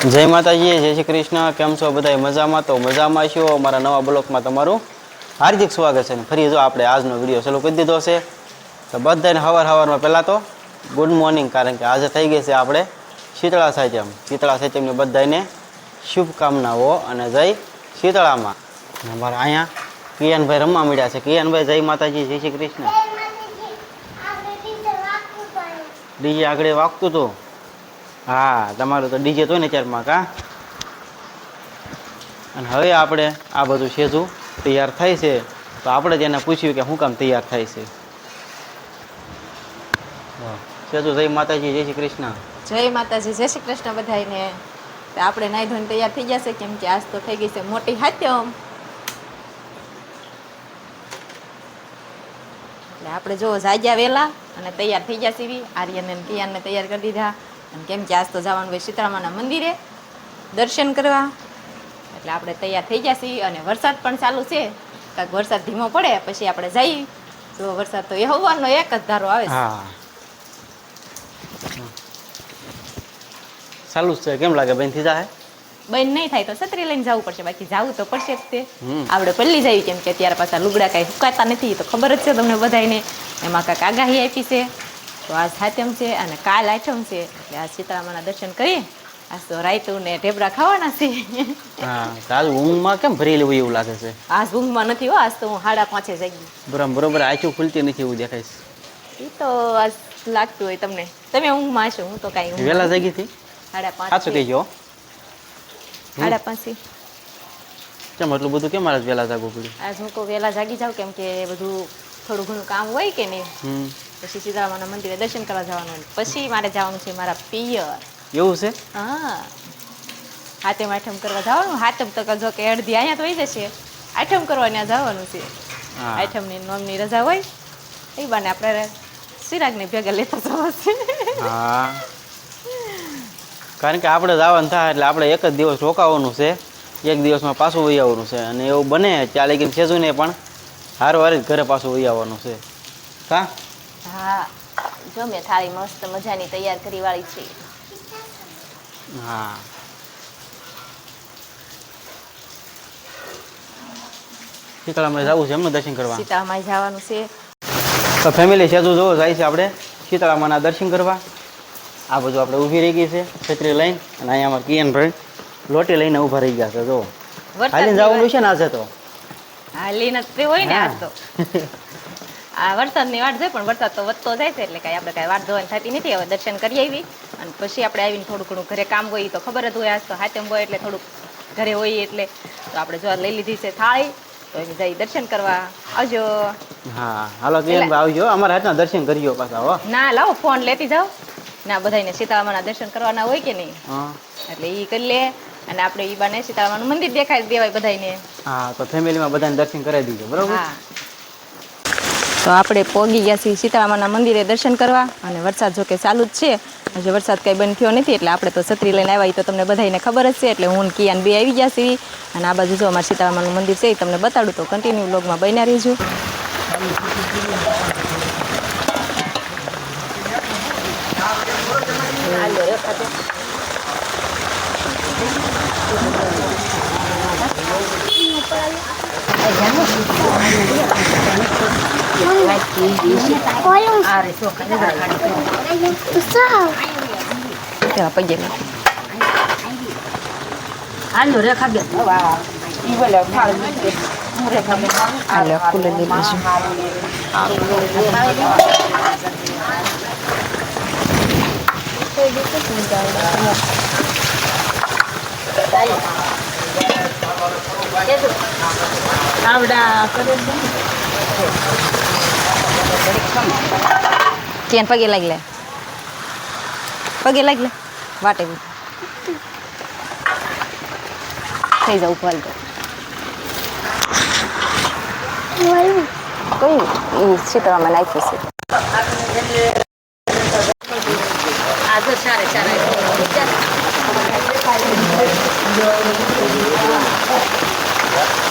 જય માતાજી જય શ્રી કૃષ્ણ. કેમ છો બધા મજામાં? તો મજામાં છો? અમારા નવા બ્લોકમાં તમારું હાર્દિક સ્વાગત છે. ફરી જો આપણે આજનો વીડિયો ચાલુ કરી દીધો છે તો બધાને હવાર હવારમાં પહેલાં તો ગુડ મોર્નિંગ કારણ કે આજે થઈ ગઈ છે આપણે શીતળા સાચમ શીતળા સાહિત્યમની બધાને શુભકામનાઓ અને જય શીતળામાં. અમારા અહીંયા કિયાનભાઈ રમવા મળ્યા છે. કિયાનભાઈ જય માતાજી જય શ્રી કૃષ્ણ. ડીજે આગળ વાગતું હતું. હા તમારું તો ડીજે તો ને ચારમાં કા? અને હવે આપણે આ બધું સેજું તૈયાર થાય છે તો આપણે જ એને પૂછ્યું કે શું કામ તૈયાર થાય છે. સેજુ જય માતાજી જય શ્રી કૃષ્ણ. જય માતાજી જય શ્રી કૃષ્ણ બધાયને. તો આપણે નાઈ ધોઈને તૈયાર થઈ જશે કેમ કે આજ તો થઈ ગઈ છે મોટી હાથ્યમ એટલે આપણે જો જાગ્યા વહેલા અને તૈયાર થઈ ગયા સીવી આર્યન અને કિયાનને તૈયાર કરી દીધા. અને કેમ કે આજ તો જવાનું હોય સીતળામાના મંદિરે. દર્શન કરવા. એટલે આપણે તૈયાર થઈ ગયા છીએ અને વરસાદ પણ ચાલુ છે. કાંઈક વરસાદ ધીમો પડે પછી આપણે જઈ. તો વરસાદ તો એ હવાનો એક જ ધારો આવે છે. ચાલુ છે. કેમ લાગે? બેનથી જાય બેન નહીં થાય તો છત્રી લઈને જવું પડશે. બાકી જવું તો પડશે જ તે. આપણે પલ્લી જઈએ કેમ કે ત્યારે પાછા લુગડા કાંઈ સુકાતા નથી તો ખબર જ છે તમને બધાને એમાં કાંઈક આગાહી આપી છે. તો આજ સાતમ છે અને કાલ આઠમ છે. એટલે આ સીતારામાના દર્શન કરીએ આજ તો રાયતું ને ઢેબરા ખાવાના છે. હા તો આજ ઊંઘમાં કેમ ભરેલી હોય એવું લાગે છે? આજ ઊંઘમાં નથી હો આજ તો હું સાડા પાંચે જાગી. બરાબર બરોબર આંખો ખુલતી નથી એવું દેખાય છે. એ તો આજ લાગતું હોય તમને. તમે ઊંઘમાં છો હું તો કાંઈ વહેલા જાગી હતી? સાડા પાંચ. પાછું કહી ગયો સાડા પાંચથી કેમ એટલું બધું કેમ મારે વહેલા જાગવું પડ્યું? આજ હું કહું વહેલા જાગી જાઉં કેમ કે બધું થોડું ઘણું કામ હોય કે નહીં. પછી સીતારામાના મંદિરે દર્શન કરવા જવાનું. પછી મારે જવાનું છે મારા પિયર. એવું છે? હા. હાથે આઠમ કરવા જવાનું? હાથમ તો જો કે અડધી અહીંયા તો હોય જશે. આઠમ કરવા ત્યાં જવાનું છે. હા. આઠમની નોમની રજા હોય એ બાને આપણે સિરાગને ભેગા લેતા જવાશે હા. કારણ કે આપણે જવાનું થાય એટલે આપણે એક જ દિવસ રોકાવાનું છે. એક દિવસમાં પાછું વહી આવવાનું છે. અને એવું બને ચાલે કે સેજુને પણ હારવાર જ ઘરે પાછું વહી આવવાનું છે. કા? હા જો મેં થાળી મસ્ત મજાની તૈયાર કરી વાળી છે. હા. શીતળામાં જવું છે એમનું દર્શન કરવા? શીતળામાં જવાનું છે. તો ફેમિલી સેજુ જોવો જાય છે આપણે. શીતળામાના દર્શન કરવા. આ બધું આપણે ઊભી રહી ગઈ છે છત્રી લઈને અને અહીંયા કિયન કિયનભાઈ લોટી લઈને ઊભા રહી ગયા છે જો હાલીને જવાનું છે ને આજે તો. હાલીને હોય ને આજ તો. આ વરસાદની વાટ જોઈ પણ વરસાદ તો વધતો જાય છે એટલે કાંઈ આપણે કાંઈ વાટ જોવાની થતી નથી. હવે દર્શન કરી આવી અને પછી આપણે આવીને થોડું ઘણું ઘરે કામ હોય તો ખબર જ હોય આજ તો હાથેમ હોય એટલે થોડુંક ઘરે હોય એટલે. તો આપણે જો લઈ લીધી છે થાળી તો એની જઈ દર્શન કરવા આવજો. હા હાલો કિયનભાઈ આવજો. અમારા હાથના દર્શન કરજો પાછા હો. ના લાવો ફોન લેતી જાઓ. ના બધાને સીતારામાના દર્શન કરવાના હોય કે નહીં? હા. એટલે એ કરી લે. અને આપણે ઈ બાને સીતારામાનું મંદિર દેખાય દેવાય બધાને હા તો ફેમિલીમાં બધાને દર્શન કરાવી દીજો બરોબર? હા. તો આપણે પોગી ગયા છીએ સીતારામાના મંદિરે દર્શન કરવા અને વરસાદ જો કે ચાલુ જ છે. હજી વરસાદ કંઈ બંધ થયો નથી એટલે આપણે તો છત્રી લઈને આવ્યા તો તમને બધાને ખબર જ છે એટલે હું કિયાન બે આવી ગયા છીએ. અને આ બાજુ જો અમારે સીતારામાનું મંદિર છે એ તમને બતાડું તો કન્ટિન્યુ બ્લોગમાં બન્યા રહેજો. તેમાં પગે લાગે. હાલો કુલે લઈ લઈશું કેન પગે લાગી લે. પગે લાગી લે. વાટે થઈ જાવ ઉપર તો કયું એ સીતળામાં નાખ્યું છે. આ તો ચારે ચારે. તો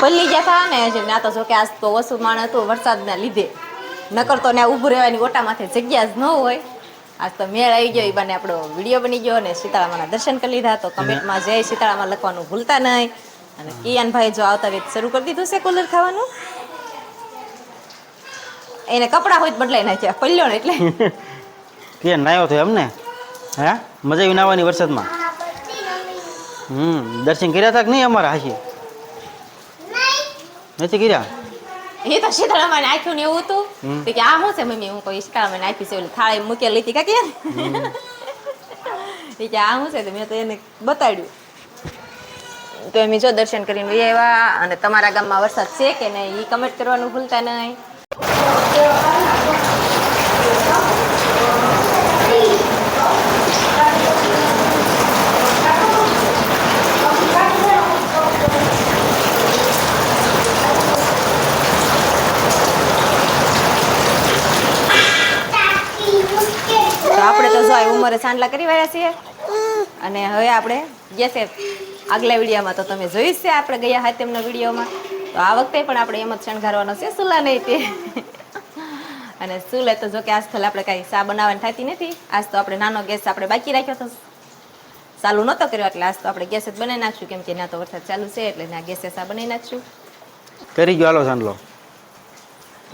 પલ્લી હતા ને હજી ના તો જો કે આજ તો વસુ માણ વરસાદના લીધે. નકર તો ને ઊભું રહેવાની ગોટા જગ્યા જ ન હોય. આજ તો મેળ આવી ગયો એ બાને આપણો વીડિયો બની ગયો અને સીતારામાના દર્શન કરી લીધા. તો કમેન્ટમાં જય સીતારામાં લખવાનું ભૂલતા નહીં. અને કિયાનભાઈ જો આવતા વેત શરૂ કરી દીધું છે કુલર ખાવાનું? એને કપડાં હોય તો બદલાઈ નાખ્યા પલ્યો ને એટલે. કે નાયો થયો એમને. હે? મજા આવી નાવાની વરસાદમાં? હમ દર્શન કર્યા હતા કે નહીં અમારા હાશી નથી કર્યા? એ તો શીતળામાં નાખ્યું ને એવું હતું. કે આ શું છે મમ્મી? હું કોઈ શીતળામાં નાખ્યું છે. ઓલી થાળી મૂકેલી હતી કાકી. એ કે આ શું છે? તો મેં તો એને બતાડ્યું. તો એમ જો દર્શન કરીને વહી આવ્યા અને તમારા ગામમાં વરસાદ છે કે નહીં એ કમેન્ટ કરવાનું ભૂલતા નહીં તો આ ઉંમરે સાંડલા કરી વાળ્યા છીએ. અને હવે આપણે જશે આગલા વિડીયોમાં તો તમે જોઈ છે, આપણે ગયા હતા તેમના વિડીયોમાં. તો આ વખતે પણ આપણે એમ જ શણગારવાનો છે, સુલા નહીં તે. અને સુલે તો જો કે આજકાલ આપણે કાંઈ સા બનાવવાની થતી નથી, આજ તો આપણે નાનો ગેસ આપણે બાકી રાખ્યો તો ચાલુ નહોતો કર્યો, એટલે આજ તો આપણે ગેસ જ બનાવી નાખશું કેમ કે ના તો વરસાદ ચાલુ છે, એટલે ના ગેસે સા બનાવી નાખશું કરી ગયો હાલો સાંડલો.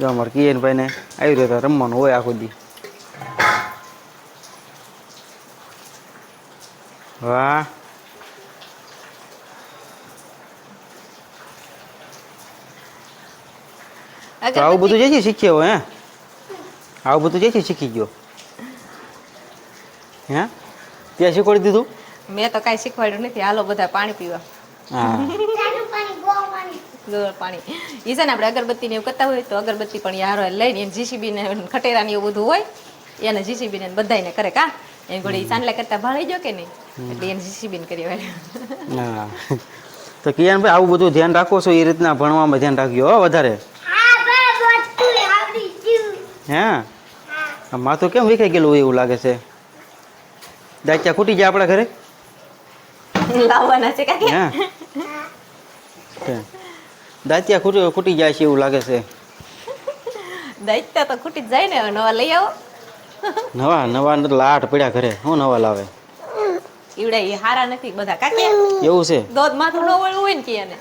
જો અમારે કિયન ભાઈને આવી રહ્યો રમવાનું હોય આખો દી. વાહ. આવું બધું જેથી શીખ્યો હે? આવું બધું જેથી શીખી ગયો. હે? ત્યાં શીખવાડી દીધું? મેં તો કાંઈ શીખવાડ્યું નથી. હાલો બધા પાણી પીવા. પાણી ઈ છે ને આપણે અગરબત્તી ને એવું કરતા હોય તો અગરબત્તી પણ યાર લઈને જીસીબી ને ખટેરા ને એવું બધું હોય એને જીસીબી ને બધાને કરે કા? એને ગોળી ચાંદલા કરતા ભાળી ગયો કે નહીં? એટલે એને જીસીબી ને કરી વાળ્યો તો કિયાનભાઈ આવું બધું ધ્યાન રાખો છો એ રીતના ભણવામાં ધ્યાન રાખજો હો વધારે. હે આ માથું કેમ વિખાઈ ગયેલું એવું લાગે છે? દાચ્યા ખૂટી જાય આપણા ઘરે? લાવવાના છે કાકી? હા? કે દાંતિયા ખૂટી ખૂટી જાય છે એવું લાગે છે. દૈત્ય તો ખૂટી જ જાય ને હવે નવા લઈ આવો. નવા નવા લાટ પડ્યા ઘરે. હું નવા લાવે? ઈવડા એ હારા નથી બધા. કાકે એવું છે? દોધ માથું ન વળવું હોય ને કે એને.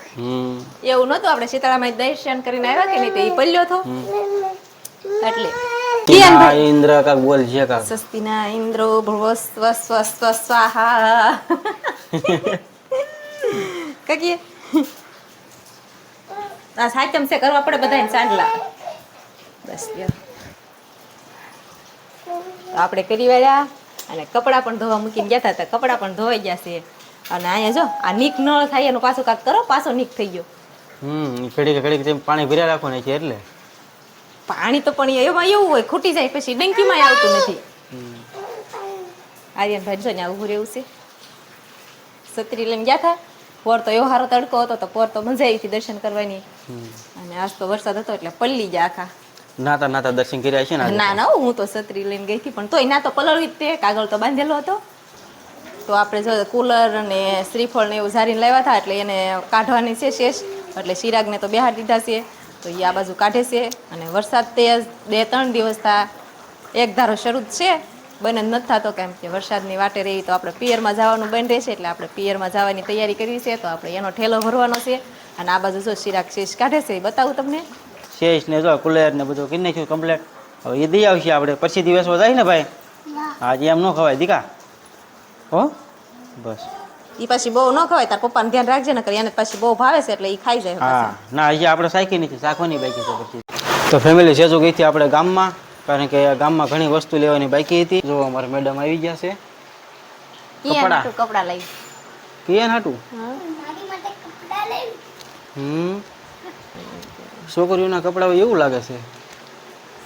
એવું નતું આપણે સીતારામાં દર્શન કરીને આવ્યા કે નહીં તો એ પલ્યો થો એટલે. ઇન્દ્ર કાક બોલ છે કાક. ઇન્દ્રો ભ્રુવ સ્વ સ્વ સ્વ સ્વાહા. કકીએ આ સાચમ છે કરવા પડે બધાને ચાંદલા બસ તો આપણે કરી વાળ્યા અને કપડાં પણ ધોવા મૂકીને ગયા હતા કપડાં પણ ધોવાઈ ગયા છે. અને અહીંયા જો આ નીક ન થાય એનું પાછું કાંક કરો પાછો નીક થઈ ગયો. હમ ઘડીક ઘડીક તેમ પાણી ભર્યા રાખવાનું છે એટલે. પાણી તો પણ એમાં એવું હોય ખૂટી જાય પછી ડંકીમાં આવતું નથી. આર્યન ભાઈ જો ને ઉભું રહેવું છે. છત્રી લઈને ગયા હતા. પોર તો એવો સારો તડકો હતો તો પોર તો મજા આવી હતી દર્શન કરવાની. અને આજ તો વરસાદ હતો એટલે પલ્લી ગયા આખા. નાતા નાતા દર્શન કર્યા છે ને આજે ના ના હો, હું તો છત્રી લઈને ગઈ હતી પણ તોય ના તો કલર તે કાગળ તો બાંધેલો હતો. તો આપણે જો કુલર અને શ્રીફળ ને એવું ઝારીને લાવ્યા હતા એટલે એને કાઢવાની છે શેષ એટલે શિરાગને તો બેહાડી દીધા છે. તો એ આ બાજુ કાઢે છે અને વરસાદ તે બે ત્રણ દિવસ થા એક ધારો શરૂ જ છે. બને નથી થતો કેમ કે વરસાદની વાટે રહી તો આપણે પિયરમાં જવાનું બંધ રહેશે એટલે આપણે પિયરમાં જવાની તૈયારી કરવી છે તો આપણે એનો ઠેલો ભરવાનો છે. અને આ બાજુ જો શિરાગ શેષ કાઢે છે એ બતાવું તમને. શેષ ને જો કુલેર ને બધું કરી નાખ્યું કમ્પ્લેટ હવે એ દઈ આવશે આપણે. પછી દિવસ જાય ને ભાઈ? આજે એમ ન ખવાય દીકા? હો? બસ. એ પાછી બહુ ન ખવાય તાર પપ્પાને ધ્યાન રાખજે ને એને પાછી બહુ ભાવે છે એટલે એ ખાઈ જાય હા. ના હજી આપણે સાયકી નથી સાખવાની બાકી છે પછી તો ફેમિલી સેજો ગઈ હતી આપણે ગામમાં કારણ કે ગામમાં ઘણી વસ્તુ લેવાની બાકી હતી. જો અમારા મેડમ આવી ગયા છે. કપડા? કપડાં. લઈ? કિયન હાટું હમ. છોકરીઓના કપડાં એવું લાગે છે?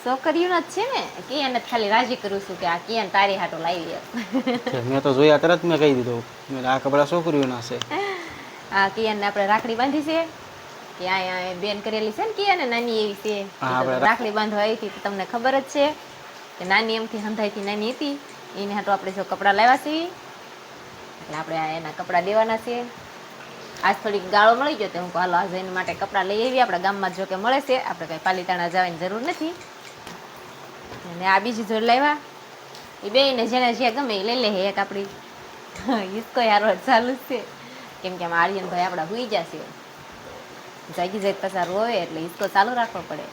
છોકરીઓના જ છે ને. કિયાને ખાલી રાજી કરું છું કે આ કિયાન તારી હાટો લાવી મેં તો જોયા તરત મેં કહી દીધું. મેં આ કપડાં છોકરીઓના છે. આ કિયાનને આપણે રાખડી બાંધી છે. કે અહીંયા બેન કરેલી છે ને કિયાને નાની એવી છે. રાખડી બાંધવા આવી હતી તમને ખબર જ છે કે નાની એમથી હંધાઈથી નાની હતી. એને હાટો આપણે જો કપડાં લાવ્યા છીએ એટલે આપણે આ એના કપડાં દેવાના છે. આજ થોડીક ગાળો મળી ગયો તો હું હાલો આ જઈને માટે કપડાં લઈ આવી આપણા ગામમાં જો કે મળે છે. આપણે કંઈ પાલીતાણા જવાની જરૂર નથી. અને આ બીજી જોડ લાવ્યા. એ બેયને જેને જે ગમે એ લઈ લે એક આપણી. ઈસકો યાર ચાલુ જ છે. કેમ કે આર્યન ભાઈ આપણા હુઈ જશે જાગી જાય પસાર પાછા રોવે એટલે ઈસકો ચાલુ રાખવો પડે.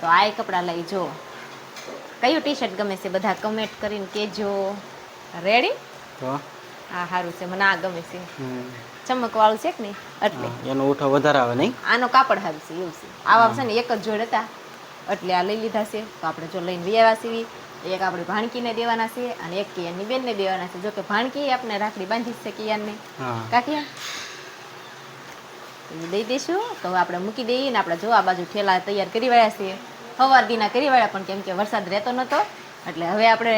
તો આ કપડાં લઈ જો. કયું ટી શર્ટ ગમે છે બધા કમેન્ટ કરીને કેજો રેડી હા. સારું છે. મને આ ગમે છે. ચમકવાળું છે કે નહીં? એટલે. એનો ઉઠો વધારે આવે નહીં? આનો કાપડ છે એવું છે. આવા છે ને એક જ જોડ હતા. એટલે આ લઈ લીધા છે. તો આપણે જો લઈને વ્યાવા સીવી એક આપણે ભાણકીને દેવાના છે અને એક કિયાનની બેનને દેવાના છે. જો કે ભાણકી આપણે રાખડી બાંધી છે કિયાનને. કાકિયા દઈ દઈશું તો આપણે મૂકી દઈએ ને આપણે જો આ બાજુ ઠેલા તૈયાર કરી વાળ્યા છીએ. સવાર દીના કરી વાળ્યા પણ કેમ કે વરસાદ રહેતો નહોતો. એટલે હવે આપણે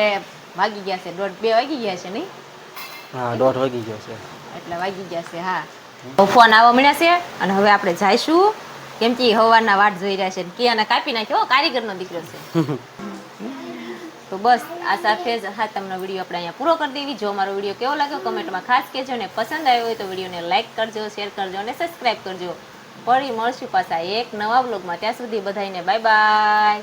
વાગી ગયા છે. દોઢ બે વાગી ગયા છે નહીં? દોઢ વાગી ગયો છે. એટલે વાગી ગયા છે, હા. ફોન આવો મળ્યા છે અને હવે આપણે જઈશું. કેમ કે હવારના વાટ જોઈ રહ્યા છે કે અને કાપી નાખ્યો કારીગરનો દીકરો છે. તો બસ, આ સાથે જ હા, તમને વીડિયો આપણે અહીંયા પૂરો કરી દેવી. જો મારો વીડિયો કેવો લાગ્યો, કમેન્ટમાં ખાસ કહેજો ને પસંદ આવ્યો હોય તો વિડીયોને લાઈક કરજો, શેર કરજો અને સબસ્ક્રાઈબ કરજો. ફરી મળશું પાછા એક નવા બ્લોગમાં ત્યાં સુધી બધાને બાય બાય